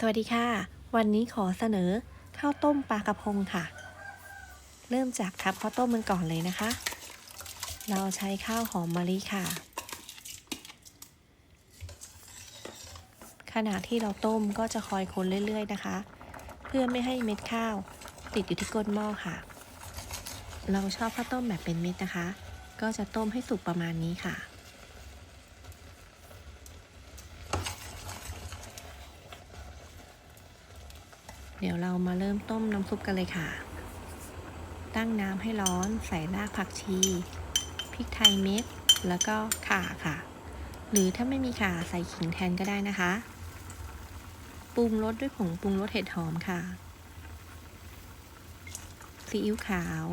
สวัสดีค่ะ วันนี้ขอเสนอข้าวต้มปลากระพงค่ะ เริ่มจากทับข้าวต้มมันก่อนเลยนะคะ เราใช้ข้าวหอมมะลิค่ะ ขณะที่เราต้มก็จะคอยคนเรื่อยๆนะคะ เพื่อไม่ให้เม็ดข้าวติดอยู่ที่ก้นหม้อค่ะ เราชอบข้าวต้มแบบเป็นเม็ดนะคะ ก็จะต้มให้สุกประมาณนี้ค่ะ เดี๋ยวเรามาเริ่มต้มน้ำซุปกันเลยค่ะ ตั้งน้ำให้ร้อนใส่รากผักชี พริกไทยเม็ด แล้วก็ข่าค่ะ หรือถ้าไม่มีข่าใส่ขิงแทนก็ได้นะคะ ปรุงรสด้วยผงปรุงรสเห็ดหอมค่ะ ซีอิ๊วขาว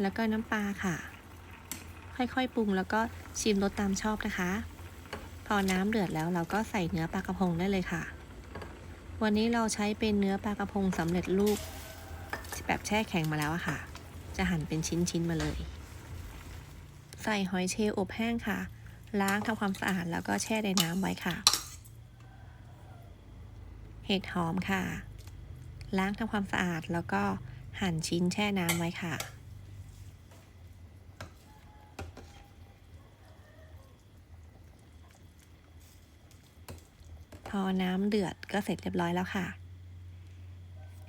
แล้วก็น้ำปลาค่ะ ค่อยๆ ปรุงแล้วก็ชิมรสตามชอบนะคะ พอน้ำเดือดแล้วเราก็ใส่เนื้อปลากระพงได้เลยค่ะ วันนี้เราใช้เป็นเนื้อปลากระพงสำเร็จรูปแบบแช่แข็งมาแล้วอะค่ะ จะหั่นเป็นชิ้นๆมาเลย ใส่หอยเชลล์อบแห้งค่ะ ล้างทำความสะอาดแล้วก็แช่ในน้ำไว้ค่ะ เห็ดหอมค่ะ ล้างทำความสะอาดแล้วก็หั่นชิ้นแช่น้ำไว้ค่ะ อน้ำเดือดก็เสร็จเรียบร้อยแล้วค่ะ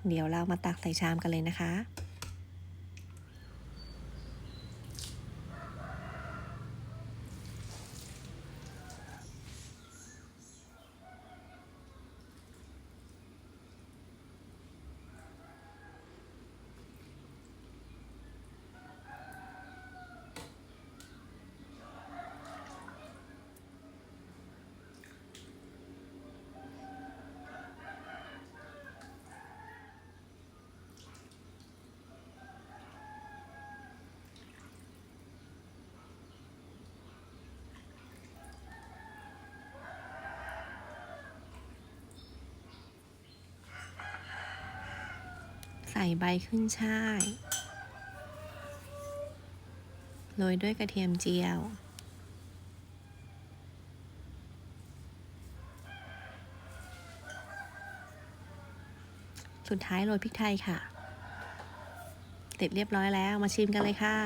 เดี๋ยวเรามาตักใส่ชามกันเลยนะคะ ส่ใบขึ้นช่าย โรยด้วยกระเทียมเจียว สุดท้ายโรยพริกไทยค่ะ เสร็จเรียบร้อยแล้วมาชิมกันเลยค่ะ